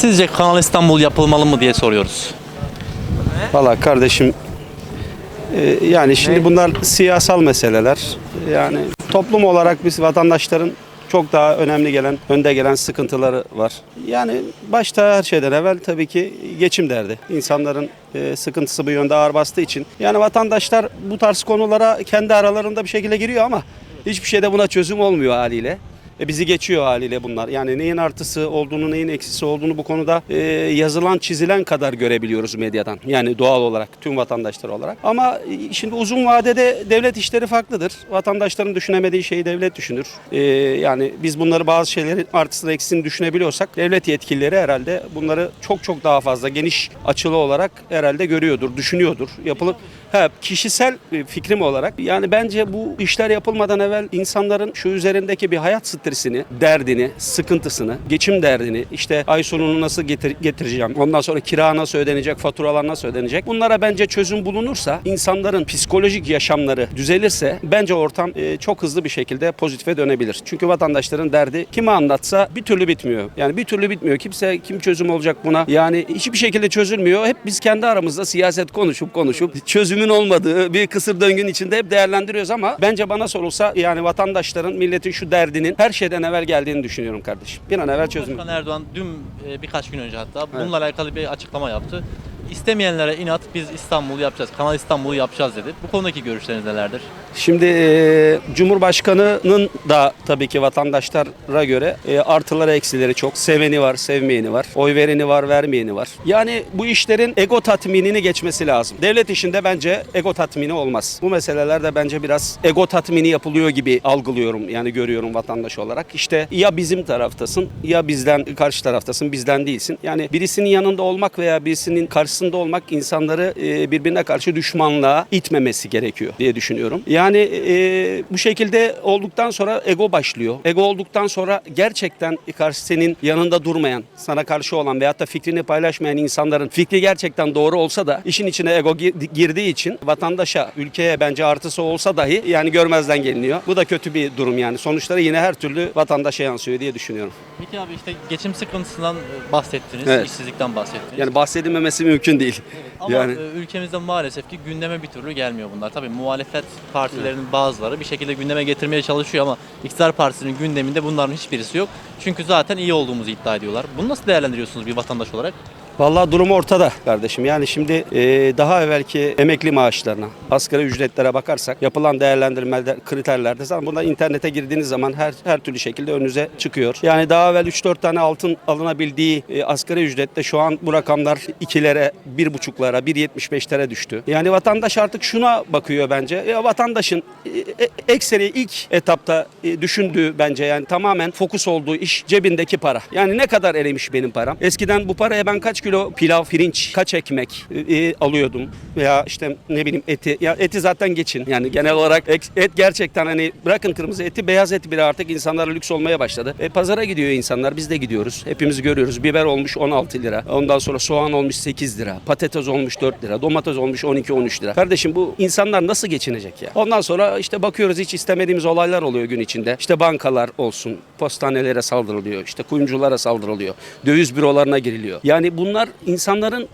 Sizce Kanal İstanbul yapılmalı mı diye soruyoruz. Valla kardeşim e, yani şimdi bunlar siyasal meseleler. Yani toplum olarak biz vatandaşların çok daha önemli gelen, önde gelen sıkıntıları var. Yani başta her şeyden evvel tabii ki geçim derdi. İnsanların e, sıkıntısı bu yönde ağır bastığı için. Yani vatandaşlar bu tarz konulara kendi aralarında bir şekilde giriyor ama hiçbir şeyde buna çözüm olmuyor haliyle. E, bizi geçiyor haliyle bunlar. Yani neyin artısı olduğunu, neyin eksisi olduğunu bu konuda e, yazılan, çizilen kadar görebiliyoruz medyadan. Yani doğal olarak, tüm vatandaşlar olarak. Ama e, şimdi uzun vadede devlet işleri farklıdır. Vatandaşların düşünemediği şeyi devlet düşünür. E, yani biz bunları bazı şeylerin artısını eksisini düşünebiliyorsak devlet yetkilileri herhalde bunları çok çok daha fazla geniş açılı olarak herhalde görüyordur, düşünüyordur. Yapılır. Ha, kişisel e, fikrim olarak yani bence bu işler yapılmadan evvel insanların şu üzerindeki bir hayat stresini, derdini, sıkıntısını, geçim derdini, işte ay sonunu nasıl getir- getireceğim, ondan sonra kira nasıl ödenecek, faturalar nasıl ödenecek. Bunlara bence çözüm bulunursa, insanların psikolojik yaşamları düzelirse bence ortam e, çok hızlı bir şekilde pozitife dönebilir. Çünkü vatandaşların derdi kime anlatsa bir türlü bitmiyor. Yani bir türlü bitmiyor. Kimse kim çözüm olacak buna? Yani hiçbir şekilde çözülmüyor. Hep biz kendi aramızda siyaset konuşup konuşup çözümün olmadığı bir kısır döngün içinde hep değerlendiriyoruz ama bence bana sorulsa yani vatandaşların milletin şu derdinin her şeyden evvel geldiğini düşünüyorum kardeşim. Bir an evvel çözüm. Başkan Erdoğan dün e, birkaç gün önce hatta bununla alakalı bir açıklama yaptı. İstemeyenlere inat biz İstanbul'u yapacağız, Kanal İstanbul'u yapacağız dedi. Bu konudaki görüşleriniz nelerdir? Şimdi e, Cumhurbaşkanı'nın da tabii ki vatandaşlara göre e, artıları eksileri çok. Seveni var, sevmeyeni var. Oy vereni var, vermeyeni var. Yani bu işlerin ego tatminini geçmesi lazım. Devlet işinde bence ego tatmini olmaz. Bu meselelerde bence biraz ego tatmini yapılıyor gibi algılıyorum. Yani görüyorum vatandaş olarak. İşte ya bizim taraftasın ya bizden karşı taraftasın, bizden değilsin. Yani birisinin yanında olmak veya birisinin karşısında olmak insanları e, birbirine karşı düşmanlığa itmemesi gerekiyor diye düşünüyorum. Yani e, bu şekilde olduktan sonra ego başlıyor. Ego olduktan sonra gerçekten karşı senin yanında durmayan, sana karşı olan veyahut da fikrini paylaşmayan insanların fikri gerçekten doğru olsa da işin içine ego gir- girdiği için vatandaşa, ülkeye bence artısı olsa dahi yani görmezden geliniyor. Bu da kötü bir durum yani. Sonuçları yine her türlü vatandaşa yansıyor diye düşünüyorum. Peki abi işte geçim sıkıntısından e, bahsettiniz, Evet. işsizlikten bahsettiniz. Yani bahsedilmemesi mümkün değil. Ama yani e, ülkemizde maalesef ki gündeme bir türlü gelmiyor bunlar. Tabii muhalefet partilerinin bazıları bir şekilde gündeme getirmeye çalışıyor ama iktidar partisinin gündeminde bunların hiçbirisi yok. Çünkü zaten iyi olduğumuzu iddia ediyorlar. Bunu nasıl değerlendiriyorsunuz bir vatandaş olarak? Vallahi durum ortada kardeşim. Yani şimdi e, daha evvelki emekli maaşlarına, asgari ücretlere bakarsak yapılan değerlendirmeler, kriterlerde zaten bunlar internete girdiğiniz zaman her her türlü şekilde önünüze çıkıyor. Yani daha evvel 3-4 tane altın alınabildiği e, asgari ücrette şu an bu rakamlar 2'lere, 1,5'lara, 1,75'lere düştü. Yani vatandaş artık şuna bakıyor bence. Ya vatandaşın e, e, ekseri ilk etapta e, düşündüğü bence yani tamamen fokus olduğu iş cebindeki para. Yani ne kadar erimiş benim param? Eskiden bu paraya ben kaç kilo pilav, pirinç, kaç ekmek e, e, alıyordum veya işte ne bileyim eti. Ya eti zaten geçin. Yani genel olarak et gerçekten hani bırakın kırmızı eti, beyaz et bile artık insanlara lüks olmaya başladı. E, pazara gidiyor insanlar, biz de gidiyoruz. Hepimiz görüyoruz. Biber olmuş 16 lira. Ondan sonra soğan olmuş 8 lira. Patates olmuş 4 lira. Domates olmuş 12-13 lira. Kardeşim bu insanlar nasıl geçinecek ya? Ondan sonra işte bakıyoruz hiç istemediğimiz olaylar oluyor gün içinde. İşte bankalar olsun, postanelere saldırılıyor, işte kuyumculara saldırılıyor, döviz bürolarına giriliyor. Yani bunlar insanların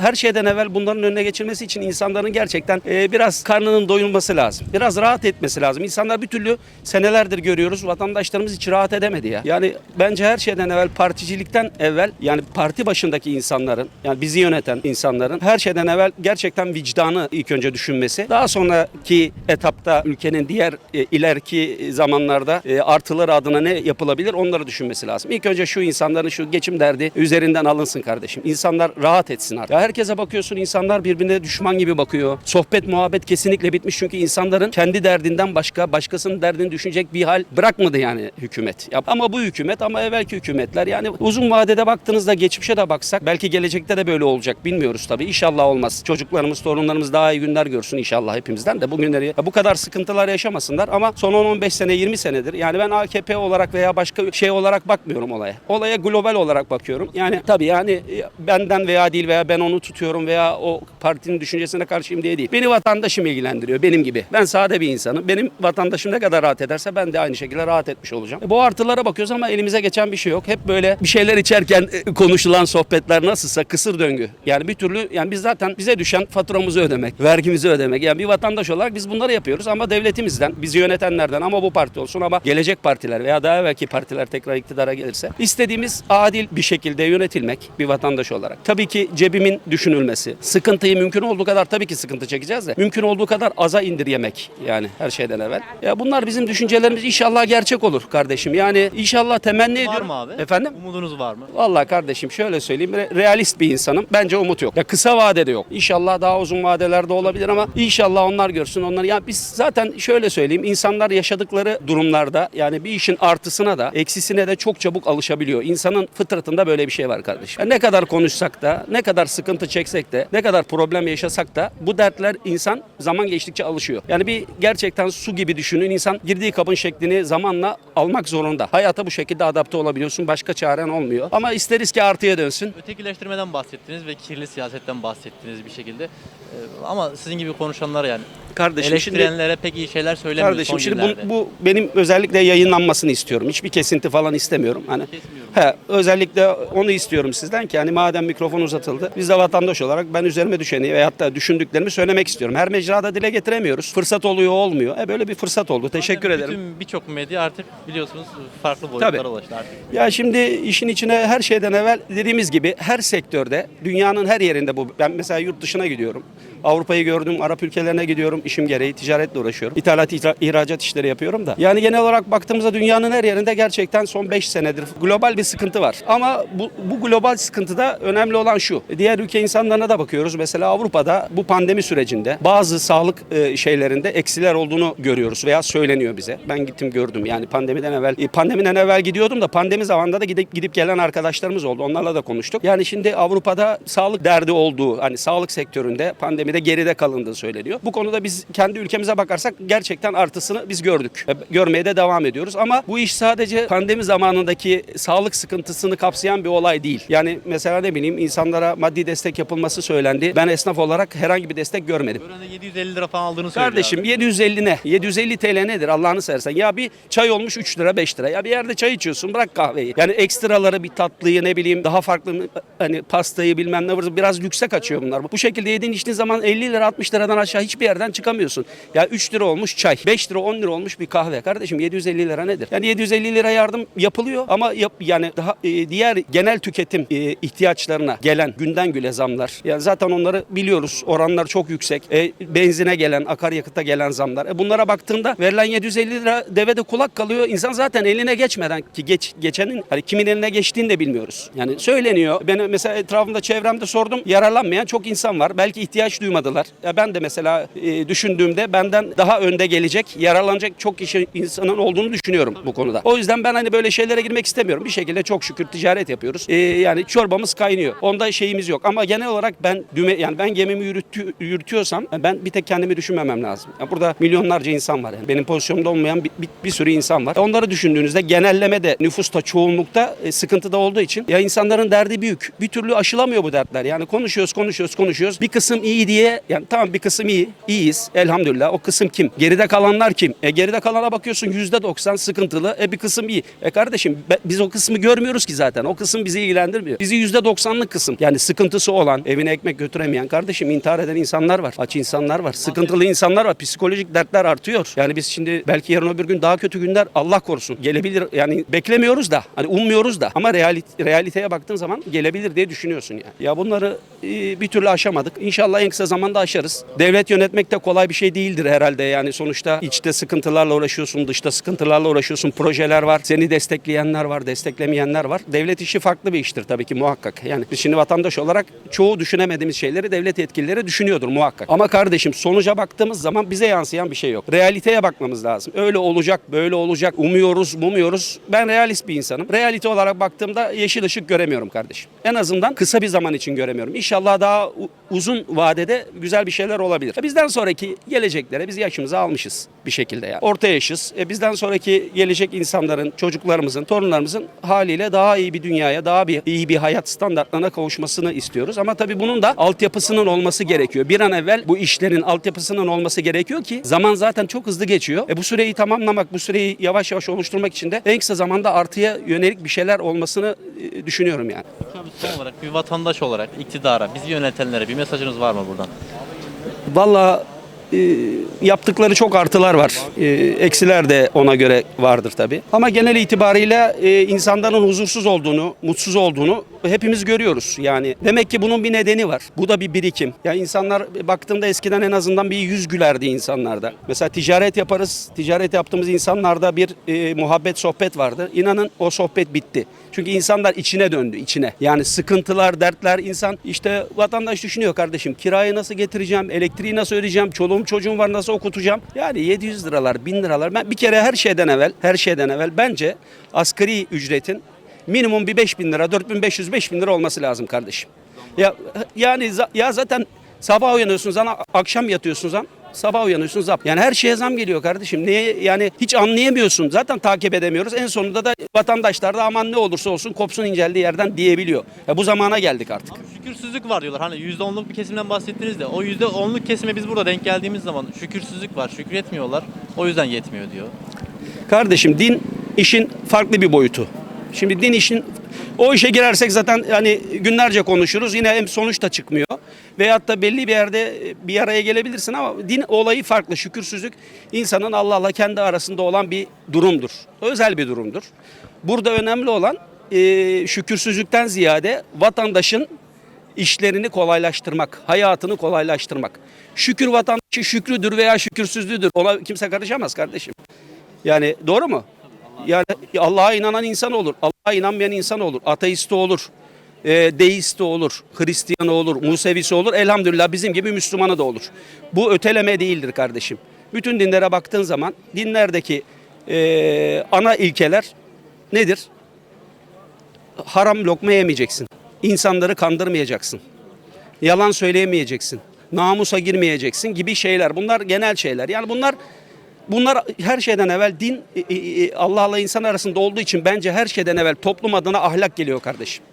her şeyden evvel bunların önüne geçilmesi için insanların gerçekten e, biraz karnının doyulması lazım. Biraz rahat etmesi lazım. İnsanlar bir türlü senelerdir görüyoruz vatandaşlarımız hiç rahat edemedi ya. Yani bence her şeyden evvel particilikten evvel yani parti başındaki insanların yani bizi yöneten insanların her şeyden evvel gerçekten vicdanı ilk önce düşünmesi. Daha sonraki etapta ülkenin diğer e, ileriki zamanlarda e, artıları adına ne yapılabilir onları düşünmesi lazım. İlk önce şu insanların şu geçim derdi üzerinden alınsın kardeşim. İnsanlar rahat etsin artık. Ya herkese bakıyorsun insanlar birbirine düşman gibi bakıyor. Sohbet muhabbet kesinlikle bitmiş çünkü insanların kendi derdinden başka başkasının derdini düşünecek bir hal bırakmadı yani hükümet. Ya ama bu hükümet ama evvelki hükümetler yani uzun vadede baktığınızda geçmişe de baksak belki gelecekte de böyle olacak bilmiyoruz tabii. İnşallah olmaz. Çocuklarımız, torunlarımız daha iyi günler görsün inşallah hepimizden de bu günleri ya bu kadar sıkıntılar yaşamasınlar ama son 10-15 sene 20 senedir yani ben AKP olarak veya başka şey olarak bakmıyorum olaya. Olaya global olarak bakıyorum. Yani tabii yani e, benden veya değil veya ben onu tutuyorum veya o partinin düşüncesine karşıyım diye değil. Beni vatandaşım ilgilendiriyor benim gibi. Ben sade bir insanım. Benim vatandaşım ne kadar rahat ederse ben de aynı şekilde rahat etmiş olacağım. E, bu artılara bakıyoruz ama elimize geçen bir şey yok. Hep böyle bir şeyler içerken e, konuşulan sohbetler nasılsa kısır döngü. Yani bir türlü yani biz zaten bize düşen faturamızı ödemek, vergimizi ödemek. Yani bir vatandaş olarak biz bunları yapıyoruz ama devletimizden, bizi yönetenlerden ama bu parti olsun ama gelecek partiler veya daha evvelki partiler tekrar iktidara gelirse istediğimiz adil bir şekilde yönetilmek bir vatandaş olarak. Tabii ki cebimin düşünülmesi, sıkıntıyı mümkün olduğu kadar tabii ki sıkıntı çekeceğiz de mümkün olduğu kadar aza indirgemek yani her şeyden evvel. Ya bunlar bizim düşüncelerimiz inşallah gerçek olur kardeşim. Yani inşallah temenni Var ediyorum. mı abi? Efendim? Umudunuz var mı? Vallahi kardeşim şöyle söyleyeyim re- realist bir insanım. Bence umut yok. Ya kısa vadede yok. İnşallah daha uzun vadelerde olabilir ama inşallah onlar görsün onları. Ya biz zaten şöyle söyleyeyim insanlar yaşadıkları durumlarda yani bir işin artısına da eksisine de çok çabuk alışabiliyor. İnsanın fıtratında böyle bir şey var kardeşim. Ya ne kadar konuşsak da ne kadar sıkıntı çeksek de ne kadar problem yaşasak da bu dertler insan zaman geçtikçe alışıyor. Yani bir gerçekten su gibi düşünün. İnsan girdiği kabın şeklini zamanla almak zorunda. Hayata bu şekilde adapte olabiliyorsun. Başka çaren olmuyor. Ama isteriz ki artıya dönsün. Ötekileştirmeden bahsettiniz ve kirli siyasetten bahsettiniz bir şekilde. Ee, ama sizin gibi konuşanlar yani Kardeşim şimdi eleştirenlere pek iyi şeyler söylemiyor Kardeşim son şimdi bu, bu benim özellikle yayınlanmasını istiyorum. Hiçbir kesinti falan istemiyorum. Hani Kesmiyorum. he, özellikle onu istiyorum sizden ki hani madem mikrofon uzatıldı biz de vatandaş olarak ben üzerime düşeni veyahut da düşündüklerimi söylemek istiyorum. Her mecrada dile getiremiyoruz. Fırsat oluyor olmuyor. E böyle bir fırsat oldu. Teşekkür Zaten ederim. Bütün birçok medya artık biliyorsunuz farklı boyutlara Tabii. ulaştı artık. Ya şimdi işin içine her şeyden evvel dediğimiz gibi her sektörde dünyanın her yerinde bu. Ben mesela yurt dışına gidiyorum. Avrupa'yı gördüm, Arap ülkelerine gidiyorum. işim gereği ticaretle uğraşıyorum. İthalat, ihra- ihracat işleri yapıyorum da. Yani genel olarak baktığımızda dünyanın her yerinde gerçekten son 5 senedir global bir sıkıntı var. Ama bu, bu global sıkıntıda önemli olan şu. Diğer ülke insanlarına da bakıyoruz. Mesela Avrupa'da bu pandemi sürecinde bazı sağlık e, şeylerinde eksiler olduğunu görüyoruz veya söyleniyor bize. Ben gittim gördüm. Yani pandemiden evvel e, pandemiden evvel gidiyordum da pandemi zamanında da gidip gidip gelen arkadaşlarımız oldu. Onlarla da konuştuk. Yani şimdi Avrupa'da sağlık derdi olduğu hani sağlık sektöründe pandemide geride kalındığı söyleniyor. Bu konuda biz kendi ülkemize bakarsak gerçekten artısını biz gördük. E, Görmeye de devam ediyoruz ama bu iş sadece pandemi zamanındaki sağlık sıkıntısını kapsayan bir olay değil. Yani mesela ne bileyim insanlara maddi destek yapılması söylendi. Ben esnaf olarak herhangi bir destek görmedim. Öğrende 750 lira falan aldığını söylüyor Kardeşim abi. 750 ne? 750 TL nedir Allah'ını seversen? Ya bir çay olmuş 3 lira 5 lira. Ya bir yerde çay içiyorsun bırak kahveyi. Yani ekstraları bir tatlıyı ne bileyim daha farklı hani pastayı bilmem ne. Biraz lükse kaçıyor bunlar. Bu şekilde yediğin içtiğin zaman 50 lira 60 liradan aşağı hiçbir yerden çıkamıyorsun. Ya 3 lira olmuş çay. 5 lira 10 lira olmuş bir kahve. Kardeşim 750 lira nedir? Yani 750 lira yardım yapılıyor ama yap, yani daha e, diğer genel tüketim e, ihtiyaçlarına gelen günden güne zamlar. Yani zaten onları biliyoruz. Oranlar çok yüksek. E, benzine gelen, akaryakıta gelen zamlar. E, bunlara baktığında verilen 750 lira devede kulak kalıyor. İnsan zaten eline geçmeden ki geç, geçenin hani kimin eline geçtiğini de bilmiyoruz. Yani söyleniyor. Ben mesela etrafımda çevremde sordum. Yararlanmayan çok insan var. Belki ihtiyaç duymadılar. Ya ben de mesela e, düşündüğümde benden daha önde gelecek, yararlanacak çok kişi insanın olduğunu düşünüyorum bu konuda. O yüzden ben hani böyle şeylere girmek istemiyorum. Bir şekilde çok şükür ticaret yapıyoruz. E, yani çorbamız kaynıyor. Onda şeyimiz yok. Ama genel olarak ben düme yani ben gemimi yürütü, yürütüyorsam ben bir tek kendimi düşünmemem lazım. Yani burada milyonlarca insan var. Yani benim pozisyonumda olmayan bir, bir, bir sürü insan var. Onları düşündüğünüzde genelleme de nüfusta çoğunlukta e, sıkıntıda olduğu için ya insanların derdi büyük. Bir türlü aşılamıyor bu dertler. Yani konuşuyoruz, konuşuyoruz, konuşuyoruz. Bir kısım iyi diye yani tamam bir kısım iyi. iyiyiz elhamdülillah. O kısım kim? Geride kalanlar kim? E geride kalana bakıyorsun %90 sıkıntılı. E bir kısım iyi. E kardeşim be- biz o kısmı görmüyoruz ki zaten. O kısım bizi ilgilendirmiyor. Bizi %90'lık kısım. Yani sıkıntısı olan, evine ekmek götüremeyen kardeşim intihar eden insanlar var. Aç insanlar var. Sıkıntılı insanlar var. Psikolojik dertler artıyor. Yani biz şimdi belki yarın öbür gün daha kötü günler Allah korusun gelebilir. Yani beklemiyoruz da hani ummuyoruz da ama realit- realiteye baktığın zaman gelebilir diye düşünüyorsun yani. Ya bunları e, bir türlü aşamadık. İnşallah en kısa zamanda aşarız. Devlet yönetmek de kolay bir şey değildir herhalde. Yani sonuçta içte sıkıntılarla uğraşıyorsun, dışta sıkıntılarla uğraşıyorsun. Projeler var, seni destekleyenler var, desteklemeyenler var. Devlet işi farklı bir iştir tabii ki muhakkak. Yani biz şimdi vatandaş olarak çoğu düşünemediğimiz şeyleri devlet yetkilileri düşünüyordur muhakkak. Ama kardeşim sonuca baktığımız zaman bize yansıyan bir şey yok. Realiteye bakmamız lazım. Öyle olacak, böyle olacak. Umuyoruz, mumuyoruz. Ben realist bir insanım. Realite olarak baktığımda yeşil ışık göremiyorum kardeşim. En azından kısa bir zaman için göremiyorum. İnşallah daha uzun vadede güzel bir şeyler olabilir. E Bizden sonraki geleceklere biz yaşımızı almışız bir şekilde yani. Orta yaşız. E bizden sonraki gelecek insanların, çocuklarımızın, torunlarımızın hali haliyle daha iyi bir dünyaya, daha bir iyi bir hayat standartlarına kavuşmasını istiyoruz. Ama tabii bunun da altyapısının olması gerekiyor. Bir an evvel bu işlerin altyapısının olması gerekiyor ki zaman zaten çok hızlı geçiyor. E bu süreyi tamamlamak, bu süreyi yavaş yavaş oluşturmak için de en kısa zamanda artıya yönelik bir şeyler olmasını e, düşünüyorum yani. Son olarak bir vatandaş olarak iktidara, bizi yönetenlere bir mesajınız var mı buradan? Valla e, yaptıkları çok artılar var. E, eksiler de ona göre vardır tabii. Ama genel itibariyle e, insanların huzursuz olduğunu, mutsuz olduğunu hepimiz görüyoruz. Yani demek ki bunun bir nedeni var. Bu da bir birikim. Yani insanlar baktığımda eskiden en azından bir yüz gülerdi insanlarda. Mesela ticaret yaparız. Ticaret yaptığımız insanlarda bir e, muhabbet, sohbet vardı. İnanın o sohbet bitti. Çünkü insanlar içine döndü, içine. Yani sıkıntılar, dertler insan işte vatandaş düşünüyor kardeşim. Kirayı nasıl getireceğim, elektriği nasıl ödeyeceğim, çoluğum çocuğum var nasıl okutacağım? Yani 700 liralar, 1000 liralar. Ben bir kere her şeyden evvel, her şeyden evvel bence asgari ücretin minimum bir 5000 lira, 4500 5000 lira olması lazım kardeşim. Ya yani ya zaten sabah uyanıyorsunuz akşam yatıyorsunuz sabah uyanıyorsunuz zam. Yani her şeye zam geliyor kardeşim. Niye yani hiç anlayamıyorsun. Zaten takip edemiyoruz. En sonunda da vatandaşlar da aman ne olursa olsun kopsun inceldiği yerden diyebiliyor. Ya bu zamana geldik artık. Abi şükürsüzlük var diyorlar. Hani %10'luk bir kesimden bahsettiniz de o %10'luk kesime biz burada denk geldiğimiz zaman şükürsüzlük var, şükretmiyorlar. O yüzden yetmiyor diyor. Kardeşim din işin farklı bir boyutu. Şimdi din işin o işe girersek zaten hani günlerce konuşuruz. Yine hem sonuç da çıkmıyor. Veyahut da belli bir yerde bir araya gelebilirsin ama din olayı farklı. Şükürsüzlük insanın Allah'la kendi arasında olan bir durumdur. Özel bir durumdur. Burada önemli olan e, şükürsüzlükten ziyade vatandaşın işlerini kolaylaştırmak, hayatını kolaylaştırmak. Şükür vatandaşı şükrüdür veya şükürsüzlüdür. Ona kimse karışamaz kardeşim. Yani doğru mu? Yani Allah'a inanan insan olur. Allah'a inanmayan insan olur. Ateisti olur. E, deisti olur. Hristiyanı olur. Musevisi olur. Elhamdülillah bizim gibi Müslümanı da olur. Bu öteleme değildir kardeşim. Bütün dinlere baktığın zaman dinlerdeki e, ana ilkeler nedir? Haram lokma yemeyeceksin. İnsanları kandırmayacaksın. Yalan söyleyemeyeceksin. Namusa girmeyeceksin gibi şeyler. Bunlar genel şeyler. Yani bunlar Bunlar her şeyden evvel din e, e, e, Allah'la insan arasında olduğu için bence her şeyden evvel toplum adına ahlak geliyor kardeşim.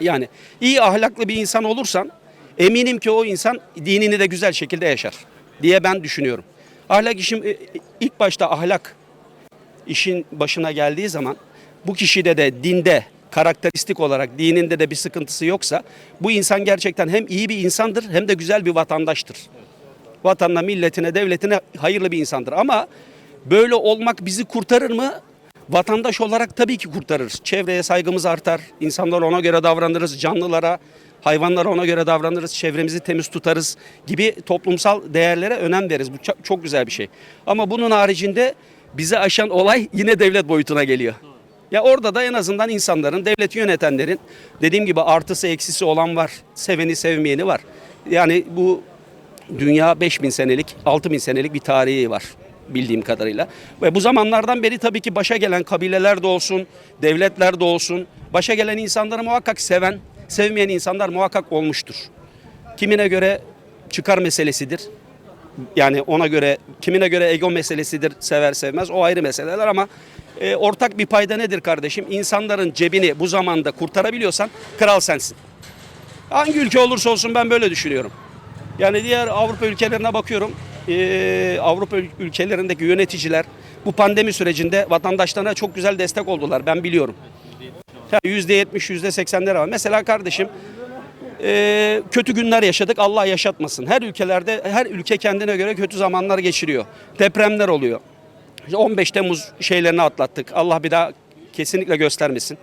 Yani iyi ahlaklı bir insan olursan eminim ki o insan dinini de güzel şekilde yaşar diye ben düşünüyorum. Ahlak işim ilk başta ahlak işin başına geldiği zaman bu kişide de dinde karakteristik olarak dininde de bir sıkıntısı yoksa bu insan gerçekten hem iyi bir insandır hem de güzel bir vatandaştır vatanına, milletine, devletine hayırlı bir insandır. Ama böyle olmak bizi kurtarır mı? Vatandaş olarak tabii ki kurtarır. Çevreye saygımız artar. İnsanlar ona göre davranırız. Canlılara, hayvanlara ona göre davranırız. Çevremizi temiz tutarız gibi toplumsal değerlere önem veririz. Bu çok güzel bir şey. Ama bunun haricinde bizi aşan olay yine devlet boyutuna geliyor. Ya orada da en azından insanların, devleti yönetenlerin dediğim gibi artısı eksisi olan var. Seveni sevmeyeni var. Yani bu Dünya 5000 senelik, 6000 senelik bir tarihi var bildiğim kadarıyla. Ve bu zamanlardan beri tabii ki başa gelen kabileler de olsun, devletler de olsun, başa gelen insanları muhakkak seven, sevmeyen insanlar muhakkak olmuştur. Kimine göre çıkar meselesidir. Yani ona göre, kimine göre ego meselesidir, sever sevmez o ayrı meseleler ama e, ortak bir payda nedir kardeşim? İnsanların cebini bu zamanda kurtarabiliyorsan kral sensin. Hangi ülke olursa olsun ben böyle düşünüyorum. Yani diğer Avrupa ülkelerine bakıyorum. Ee, Avrupa ül- ülkelerindeki yöneticiler bu pandemi sürecinde vatandaşlarına çok güzel destek oldular. Ben biliyorum. Ya %70, %80'ler var. Mesela kardeşim ee, kötü günler yaşadık. Allah yaşatmasın. Her ülkelerde her ülke kendine göre kötü zamanlar geçiriyor. Depremler oluyor. İşte 15 Temmuz şeylerini atlattık. Allah bir daha kesinlikle göstermesin.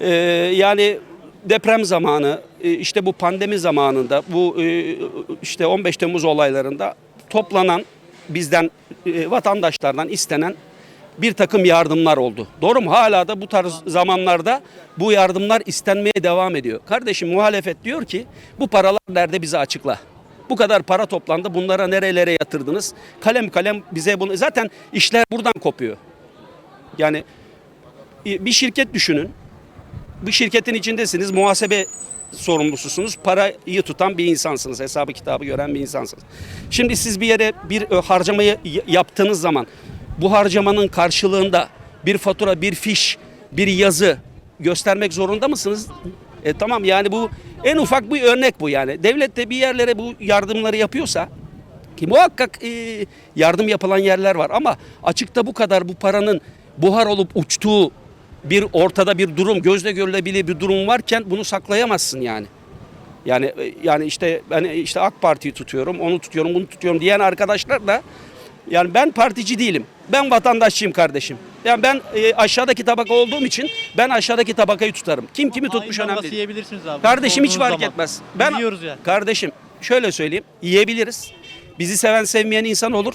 Ee, yani deprem zamanı, e, işte bu pandemi zamanında, bu e, işte 15 Temmuz olaylarında toplanan bizden e, vatandaşlardan istenen bir takım yardımlar oldu. Doğru mu? Hala da bu tarz zamanlarda bu yardımlar istenmeye devam ediyor. Kardeşim muhalefet diyor ki bu paralar nerede bize açıkla. Bu kadar para toplandı. Bunlara nerelere yatırdınız? Kalem kalem bize bunu zaten işler buradan kopuyor. Yani bir şirket düşünün bir şirketin içindesiniz, muhasebe sorumlususunuz. Parayı tutan bir insansınız, hesabı kitabı gören bir insansınız. Şimdi siz bir yere bir e, harcamayı yaptığınız zaman bu harcamanın karşılığında bir fatura, bir fiş bir yazı göstermek zorunda mısınız? E tamam yani bu en ufak bir örnek bu yani. Devlet de bir yerlere bu yardımları yapıyorsa ki muhakkak e, yardım yapılan yerler var ama açıkta bu kadar bu paranın buhar olup uçtuğu bir ortada bir durum gözle görülebilir bir durum varken bunu saklayamazsın yani. Yani e, yani işte ben işte AK Parti'yi tutuyorum, onu tutuyorum, bunu tutuyorum diyen arkadaşlar da yani ben partici değilim. Ben vatandaşçıyım kardeşim. Yani ben e, aşağıdaki tabaka olduğum için ben aşağıdaki tabakayı tutarım. Kim kimi tutmuş önemli değil. yiyebilirsiniz abi. Kardeşim hiç fark zaman. etmez. Ben Biliyoruz yani. Kardeşim şöyle söyleyeyim. Yiyebiliriz. Bizi seven sevmeyen insan olur.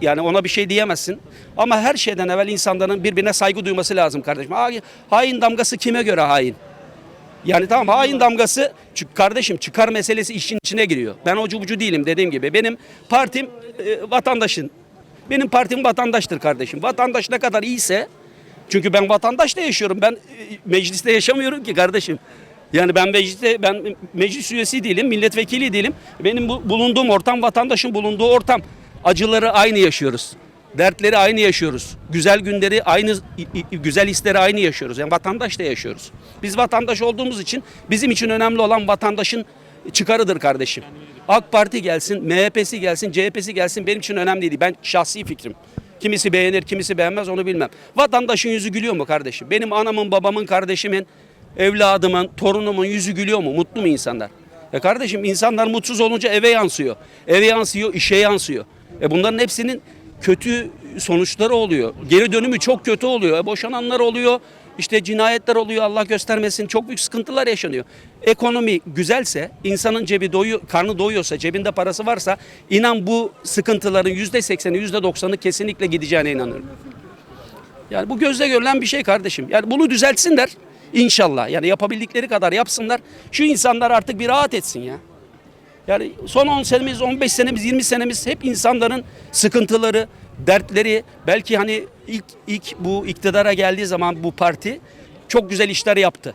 Yani ona bir şey diyemezsin. Ama her şeyden evvel insanların birbirine saygı duyması lazım kardeşim. Hain, damgası kime göre hain? Yani tamam hain damgası çünkü kardeşim çıkar meselesi işin içine giriyor. Ben ocu bucu değilim dediğim gibi. Benim partim e, vatandaşın. Benim partim vatandaştır kardeşim. Vatandaş ne kadar iyiyse çünkü ben vatandaşta yaşıyorum. Ben e, mecliste yaşamıyorum ki kardeşim. Yani ben mecliste ben meclis üyesi değilim, milletvekili değilim. Benim bu, bulunduğum ortam vatandaşın bulunduğu ortam. Acıları aynı yaşıyoruz. Dertleri aynı yaşıyoruz. Güzel günleri aynı güzel hisleri aynı yaşıyoruz. Yani vatandaş da yaşıyoruz. Biz vatandaş olduğumuz için bizim için önemli olan vatandaşın çıkarıdır kardeşim. AK Parti gelsin, MHP'si gelsin, CHP'si gelsin benim için önemli değil. Ben şahsi fikrim. Kimisi beğenir, kimisi beğenmez onu bilmem. Vatandaşın yüzü gülüyor mu kardeşim? Benim anamın, babamın, kardeşimin, evladımın, torunumun yüzü gülüyor mu? Mutlu mu insanlar? E kardeşim insanlar mutsuz olunca eve yansıyor. Eve yansıyor, işe yansıyor. E bunların hepsinin kötü sonuçları oluyor. Geri dönümü çok kötü oluyor. E boşananlar oluyor. İşte cinayetler oluyor Allah göstermesin. Çok büyük sıkıntılar yaşanıyor. Ekonomi güzelse, insanın cebi doyu, karnı doyuyorsa, cebinde parası varsa inan bu sıkıntıların yüzde sekseni, yüzde doksanı kesinlikle gideceğine inanıyorum. Yani bu gözle görülen bir şey kardeşim. Yani bunu düzeltsinler inşallah. Yani yapabildikleri kadar yapsınlar. Şu insanlar artık bir rahat etsin ya. Yani son 10 senemiz, 15 senemiz, 20 senemiz hep insanların sıkıntıları, dertleri, belki hani ilk ilk bu iktidara geldiği zaman bu parti çok güzel işler yaptı.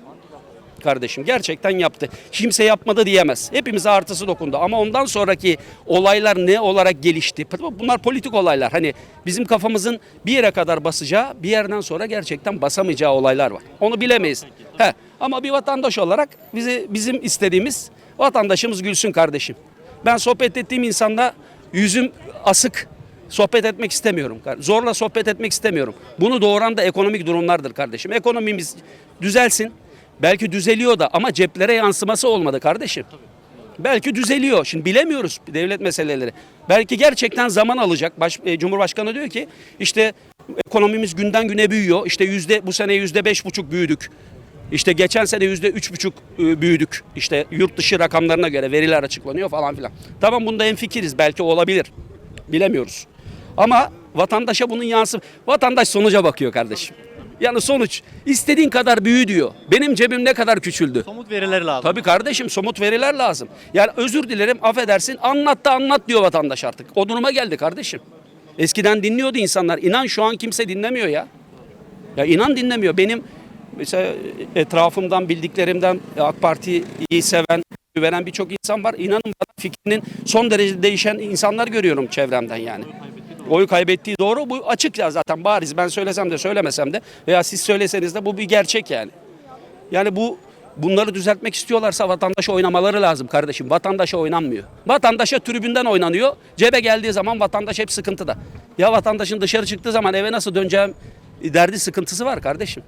Kardeşim gerçekten yaptı. Kimse yapmadı diyemez. Hepimize artısı dokundu. Ama ondan sonraki olaylar ne olarak gelişti? Bunlar politik olaylar. Hani bizim kafamızın bir yere kadar basacağı, bir yerden sonra gerçekten basamayacağı olaylar var. Onu bilemeyiz. He. Ama bir vatandaş olarak bizi bizim istediğimiz vatandaşımız gülsün kardeşim. Ben sohbet ettiğim insanla yüzüm asık sohbet etmek istemiyorum. Zorla sohbet etmek istemiyorum. Bunu doğuran da ekonomik durumlardır kardeşim. Ekonomimiz düzelsin. Belki düzeliyor da ama ceplere yansıması olmadı kardeşim. Belki düzeliyor. Şimdi bilemiyoruz devlet meseleleri. Belki gerçekten zaman alacak. Baş, e, Cumhurbaşkanı diyor ki işte ekonomimiz günden güne büyüyor. İşte yüzde bu sene yüzde beş buçuk büyüdük. İşte geçen sene yüzde üç buçuk e, büyüdük. İşte yurt dışı rakamlarına göre veriler açıklanıyor falan filan. Tamam bunda en fikiriz. Belki olabilir. Bilemiyoruz. Ama vatandaşa bunun yansı vatandaş sonuca bakıyor kardeşim. Yani sonuç istediğin kadar büyü diyor. Benim cebim ne kadar küçüldü. Somut veriler lazım. Tabii kardeşim somut veriler lazım. Yani özür dilerim affedersin anlat da anlat diyor vatandaş artık. O duruma geldi kardeşim. Eskiden dinliyordu insanlar. İnan şu an kimse dinlemiyor ya. Ya inan dinlemiyor. Benim mesela etrafımdan bildiklerimden AK Parti'yi seven, veren birçok insan var. İnanın bana fikrinin son derece değişen insanlar görüyorum çevremden yani. Oyu kaybettiği doğru. Bu açık ya zaten bariz. Ben söylesem de söylemesem de veya siz söyleseniz de bu bir gerçek yani. Yani bu bunları düzeltmek istiyorlarsa vatandaşa oynamaları lazım kardeşim. Vatandaşa oynanmıyor. Vatandaşa tribünden oynanıyor. Cebe geldiği zaman vatandaş hep sıkıntıda. Ya vatandaşın dışarı çıktığı zaman eve nasıl döneceğim derdi sıkıntısı var kardeşim.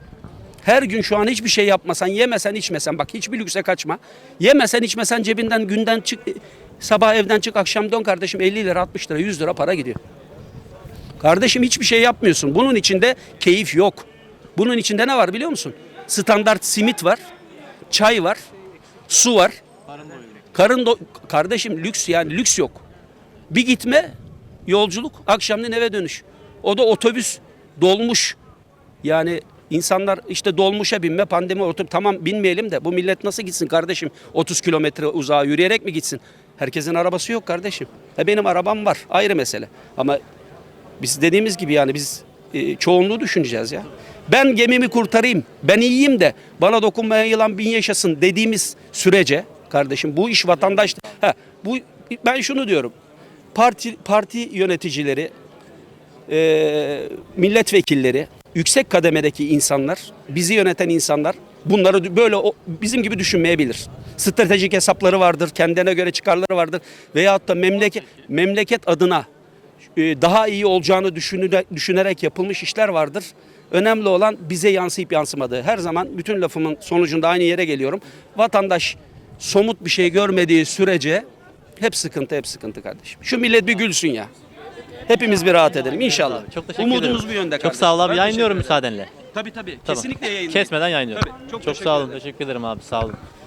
Her gün şu an hiçbir şey yapmasan, yemesen, içmesen, bak hiçbir lükse kaçma. Yemesen, içmesen cebinden günden çık, sabah evden çık, akşam dön kardeşim 50 lira, 60 lira, 100 lira para gidiyor. Kardeşim hiçbir şey yapmıyorsun. Bunun içinde keyif yok. Bunun içinde ne var biliyor musun? Standart simit var, çay var, su var. Karın do- kardeşim lüks yani lüks yok. Bir gitme yolculuk, akşamleyin eve dönüş. O da otobüs dolmuş. Yani insanlar işte dolmuşa binme pandemi oturup tamam binmeyelim de bu millet nasıl gitsin kardeşim? 30 kilometre uzağa yürüyerek mi gitsin? Herkesin arabası yok kardeşim. E benim arabam var ayrı mesele. Ama biz dediğimiz gibi yani biz e, çoğunluğu düşüneceğiz ya. Ben gemimi kurtarayım, ben iyiyim de bana dokunmayan yılan bin yaşasın dediğimiz sürece kardeşim bu iş vatandaş... Ha, bu ben şunu diyorum. Parti parti yöneticileri, e, milletvekilleri yüksek kademedeki insanlar, bizi yöneten insanlar bunları böyle bizim gibi düşünmeyebilir. Stratejik hesapları vardır, kendine göre çıkarları vardır veyahut da memleket memleket adına e, daha iyi olacağını düşünerek yapılmış işler vardır. Önemli olan bize yansıyıp yansımadığı. Her zaman bütün lafımın sonucunda aynı yere geliyorum. Vatandaş somut bir şey görmediği sürece hep sıkıntı, hep sıkıntı kardeşim. Şu millet bir gülsün ya. Hepimiz bir rahat edelim inşallah. Çok teşekkür Umudumuz ederim. bu yönde Çok kardeşim. sağ ol abi. Ben Yayınlıyorum teşekkür ederim. müsaadenle. Tabii tabii. Tamam. Kesinlikle yayınlayın. Kesmeden yayınlıyorum. Tabii, çok çok teşekkür sağ olun. ederim. Teşekkür ederim abi. Sağ olun.